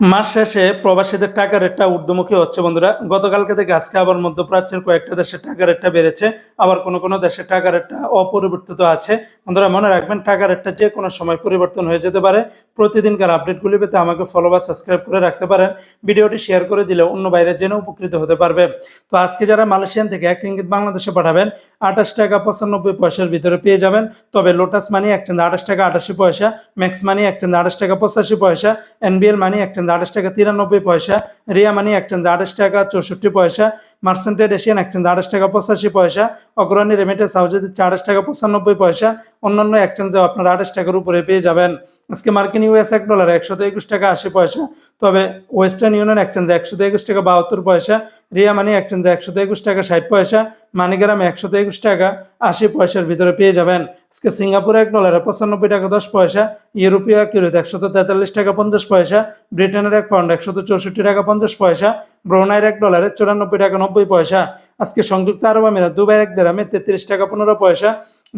মাস শেষে প্রবাসীদের টাকা রেটটা ঊর্ধ্বমুখী হচ্ছে, বন্ধুরা। গতকালকে থেকে আজকে আবার মধ্যপ্রাচ্যের কয়েকটা দেশের টাকা রেটটা বেড়েছে, আবার কোনো কোনো দেশের টাকা রেটটা অপরিবর্তিত আছে। বন্ধুরা, মনে রাখবেন টাকা রেটটা যে কোনো সময় পরিবর্তন হয়ে যেতে পারে। প্রতিদিনকার আপডেটগুলি পেতে আমাকে ফলো বা সাবস্ক্রাইব করে রাখতে পারেন। ভিডিওটি শেয়ার করে দিলে অন্য বাইরে জেনে উপকৃত হতে পারবে। তো আজকে যারা মালয়েশিয়ান থেকে এক রিঙ্গিত বাংলাদেশে পাঠাবেন, আঠাশ টাকা পঁচানব্বই পয়সার ভিতরে পেয়ে যাবেন। তবে লোটাস মানি একচেঞ্জ আঠাশ টাকা আটাশি পয়সা ম্যাক্স মানি একচেঞ্জ আঠাশ টাকা পঁচাশি পয়সা এনবিএল মানি একচেঞ্জ আঠাশ টাকা তিরানব্বই পয়সা রিয়া মানি একচেঞ্জ আঠাশ টাকা চৌষট্টি পয়সা মার্সেন্টেড এশিয়ান একচেঞ্জ আঠাশ টাকা পঁচাশি পয়সা, অগ্রণী রেমিটেন্স হাউজে দিচ্ছে আঠাশ টাকা পঁচানব্বই পয়সা, অন্যান্য এক্সচেঞ্জে আপনারা আঠাশ টাকার উপরে পেয়ে যাবেন। আজকে মার্কিন ইউএস এক ডলার একশো একুশ টাকা আশি পয়সা, তবে ওয়েস্টার্ন ইউনিয়ন এক্সচেঞ্জে একশো একুশ টাকা বাহাত্তর পয়সা রিয়া মানি এক্সচেঞ্জে একশো একুশ টাকা ষাট পয়সা মানিগ্রাম একশো একুশ টাকা আশি পয়সার ভিতরে পেয়ে যাবেন। আজকে সিঙ্গাপুর এক ডলারে পঁচানব্বই টাকা দশ পয়সা, ইউরোপীয় কিরোতে একশত তেতাল্লিশ টাকা পঞ্চাশ পয়সা, ব্রিটেনের এক পাউন্ড একশত চৌষট্টি টাকা পঞ্চাশ পয়সা ব্রোনাইয়ের এক ডলারে চুরানব্বই টাকা নব্বই পয়সা। আজকে সংযুক্ত আরব আমিরাত দুবাইয়ের এক দেরামে তেত্রিশ টাকা পনেরো পয়সা।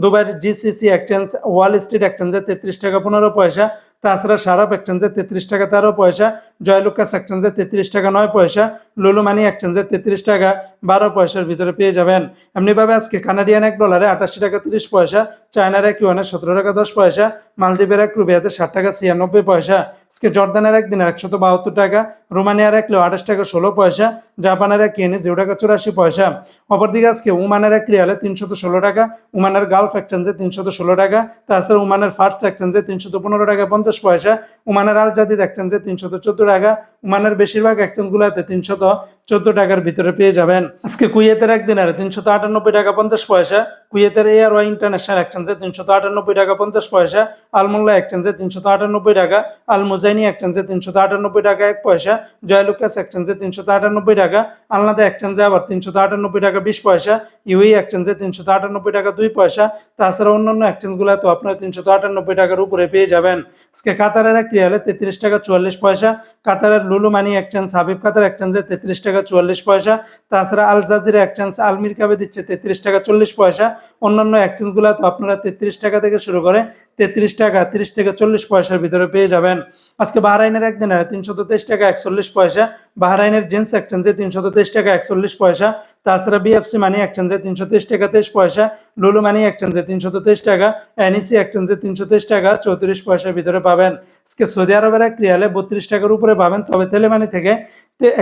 দুবাইয়ের জিসিসি এক্সচেঞ্জ ওয়াল স্ট্রিট এক্সচেঞ্জে তেত্রিশ টাকা পনেরো পয়সা। তাছাড়া সারাপ এক্সচেঞ্জে তেত্রিশ টাকা তেরো পয়সা। জয়লুকাস এক্সচেঞ্জে তেত্রিশ টাকা নয় পয়সা। লুলু মানি এক্সচেঞ্জে তেত্রিশ টাকা বারো পয়সার ভিতরে পেয়ে যাবেন। এমনিভাবে আজকে কানাডিয়ান এক ডলারে আটাশি টাকা তিরিশ পয়সা। চায়নার এক ইউয়ানে সতেরো টাকা দশ পয়সা। মালদ্বীপের এক রুবিয়াতে ষাট টাকা ছিয়ানব্বই পয়সা আজকে জর্দানের এক একশত বাহাত্তর টাকা, রোমানিয়ার এক লো আঠাশ টাকা ষোলো পয়সা, জাপানের এক ইয়েনে জিরো টাকা চুরাশি পয়সা। অপরদিকে আজকে উমানের এক রিয়ালে তিনশত ষোলো টাকা, উমানের গালফ এক্সচেঞ্জে তিনশত ষোলো টাকা, তাছাড়া উমানের ফার্স্ট এক্সচেঞ্জে তিনশত পনেরো টাকা পঞ্চাশ পয়সা, উমানের আল জাদিদ এক্সচেঞ্জে তিনশত চোদ্দ টাকা উমানের বেশিরভাগ এক্সচেঞ্জগুলোতে তিনশত চোদ্দ টাকার ভিতরে পেয়ে যাবেন। আজকে কুয়েতের একদিনের তিনশত আটানব্বই টাকা পঞ্চাশ পয়সা, কুয়েতের এয়ার ওয়াই ইন্টারন্যাশনাল এক্সচেঞ্জে তিনশত আটানব্বই টাকা পঞ্চাশ পয়সা, আলমোল্লা এক্সচেঞ্জে তিনশত আটানব্বই টাকা আল মুজাইনি এক্সচেঞ্জে তিনশত আটানব্বই টাকা এক পয়সা, জয়লুকাস এক্সচেঞ্জে তিনশত আটানব্বই টাকা, আলনাদা এক্সচেঞ্জে আবার তিনশত আটানব্বই টাকা বিশ পয়সা ইউই এক্সচেঞ্জে তিনশত আটানব্বই টাকা দুই পয়সা, তাছাড়া অন্যান্য এক্সচেঞ্জগুলো তো আপনারা তিনশত আটানব্বই টাকার উপরে পেয়ে যাবেন। আজকে কাতারের এক রিয়ালে তেত্রিশ টাকা চুয়াল্লিশ পয়সা, কাতারের লুলু মানি এক্সচেঞ্জ হাবিব খাতার এক্সচেঞ্জে তেত্রিশ টাকা চুয়াল্লিশ পয়সা, তাছাড়া আল জাজিরা এক্সচেঞ্জ আলমির কাবে দিচ্ছে তেত্রিশ টাকা চল্লিশ পয়সা। অন্যান্য এক্সচেঞ্জগুলো তো আপনারা তেত্রিশ টাকা থেকে শুরু করে তেত্রিশ টাকা, তিরিশ থেকে চল্লিশ পয়সার ভিতরে পেয়ে যাবেন। আজকে বাহরাইনের একদিনে তিনশো টাকা একচল্লিশ পয়সা, বাহরাইনের জেন্স এক্সচেঞ্জে তিনশো তেইশ টাকা একচল্লিশ পয়সা। তাছাড়া বিএফসি মানি এক্সচেঞ্জে তিনশো তেইশ টাকা, তেইশ পয়সা লুলু মানি এক্সচেঞ্জে তিনশত তেইশ টাকা এনইসি এক্সচেঞ্জে তিনশো তেইশ টাকা, চৌত্রিশ পয়সার ভিতরে পাবেন। আজকে সৌদি আরবের এক রিয়ালে বত্রিশ টাকার উপরে পাবেন, তবে তেলেমানি থেকে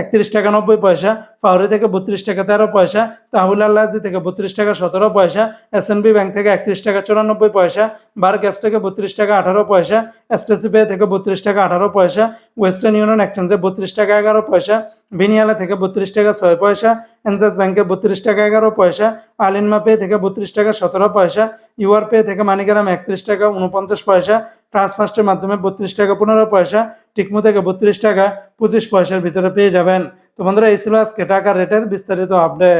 একত্রিশ টাকা নব্বই পয়সা ফাউরি থেকে বত্রিশ টাকা তেরো পয়সা তাহুল আল্লাহি থেকে বত্রিশ টাকা সতেরো পয়সা এস ব্যাংক থেকে একত্রিশ টাকা চুরানব্বই পয়সা বার গ্যাপস থেকে বত্রিশ টাকা আঠারো পয়সা এসটিসি পে থেকে বত্রিশ টাকা আঠারো পয়সা ওয়েস্টার্ন ইউনিয়ন এক্সচেঞ্জে বত্রিশ টাকা এগারো পয়সা ভিনিয়ালা থেকে বত্রিশ টাকা ছয় পয়সা এনজাস ব্যাংকে বত্রিশ টাকা এগারো পয়সা, আলিনমা পে থেকে বত্রিশ টাকা সতেরো পয়সা, ইউআর পে থেকে মানিগ্রাম একত্রিশ টাকা উনপঞ্চাশ পয়সা, ট্রান্সফার্স্টের মাধ্যমে বত্রিশ টাকা পনেরো পয়সা, টিকমো থেকে বত্রিশ টাকা পঁচিশ পয়সার ভিতরে পেয়ে যাবেন। তো বন্ধুরা, এই ছিল আজকে টাকার রেটের বিস্তারিত আপডেট